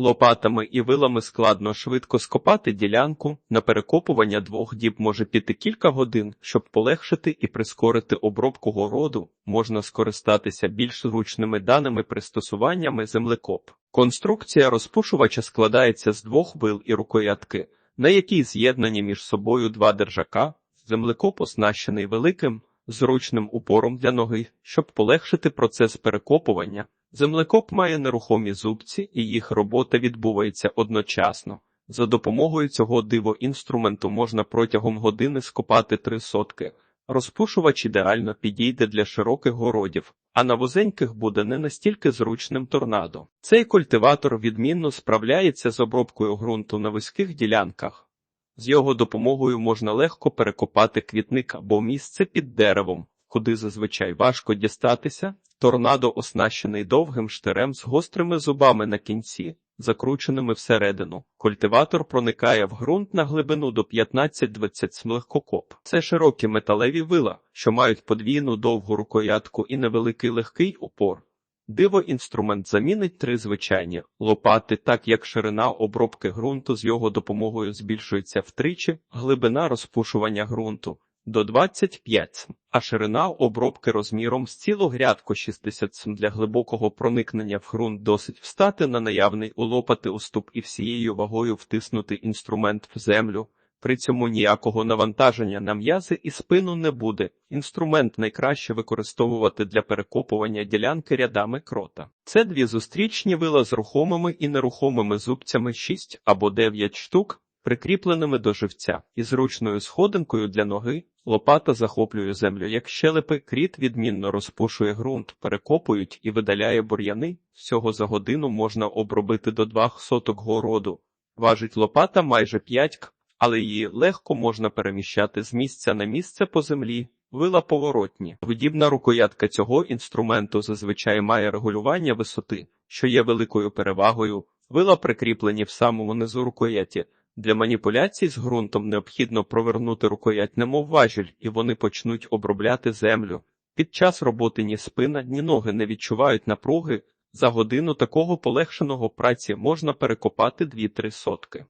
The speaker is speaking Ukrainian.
Лопатами і вилами складно швидко скопати ділянку. На перекопування двох діб може піти кілька годин, щоб полегшити і прискорити обробку городу. Можна скористатися більш зручними даними пристосуваннями землекоп. Конструкція розпушувача складається з двох вил і рукоятки, на якій з'єднані між собою два держака. Землекоп оснащений великим, зручним упором для ноги, щоб полегшити процес перекопування. Землекоп має нерухомі зубці, і їх робота відбувається одночасно. За допомогою цього диво-інструменту можна протягом години скопати три сотки. Розпушувач ідеально підійде для широких городів, а на вузеньких буде не настільки зручним торнадо. Цей культиватор відмінно справляється з обробкою ґрунту на вузьких ділянках. З його допомогою можна легко перекопати квітник або місце під деревом, куди зазвичай важко дістатися. Торнадо оснащений довгим штирем з гострими зубами на кінці, закрученими всередину. Культиватор проникає в ґрунт на глибину до 15-20 см легкокоп. Це широкі металеві вила, що мають подвійну довгу рукоятку і невеликий легкий упор. Диво-інструмент замінить три звичайні лопати, так як ширина обробки ґрунту з його допомогою збільшується втричі, глибина розпушування ґрунту до 25 см, а ширина обробки розміром з цілу грядку 60 см для глибокого проникнення в ґрунт досить встати на наявний у лопати уступ і всією вагою втиснути інструмент в землю. При цьому ніякого навантаження на м'язи і спину не буде. Інструмент найкраще використовувати для перекопування ділянки рядами крота. Це дві зустрічні вила з рухомими і нерухомими зубцями 6 або 9 штук, прикріпленими до живця, і зручною сходинкою для ноги. Лопата захоплює землю як щелепи, кріт відмінно розпушує ґрунт, перекопують і видаляє бур'яни. Всього за годину можна обробити до 2 соток городу. Важить лопата майже 5 к але її легко можна переміщати з місця на місце по землі. Вила поворотні. Видібна рукоятка цього інструменту зазвичай має регулювання висоти, що є великою перевагою. Вила прикріплені в самому низу рукояті. Для маніпуляцій з ґрунтом необхідно провернути рукоять немов важіль, і вони почнуть обробляти землю. Під час роботи ні спина, ні ноги не відчувають напруги. За годину такого полегшеного праці можна перекопати 2-3 сотки.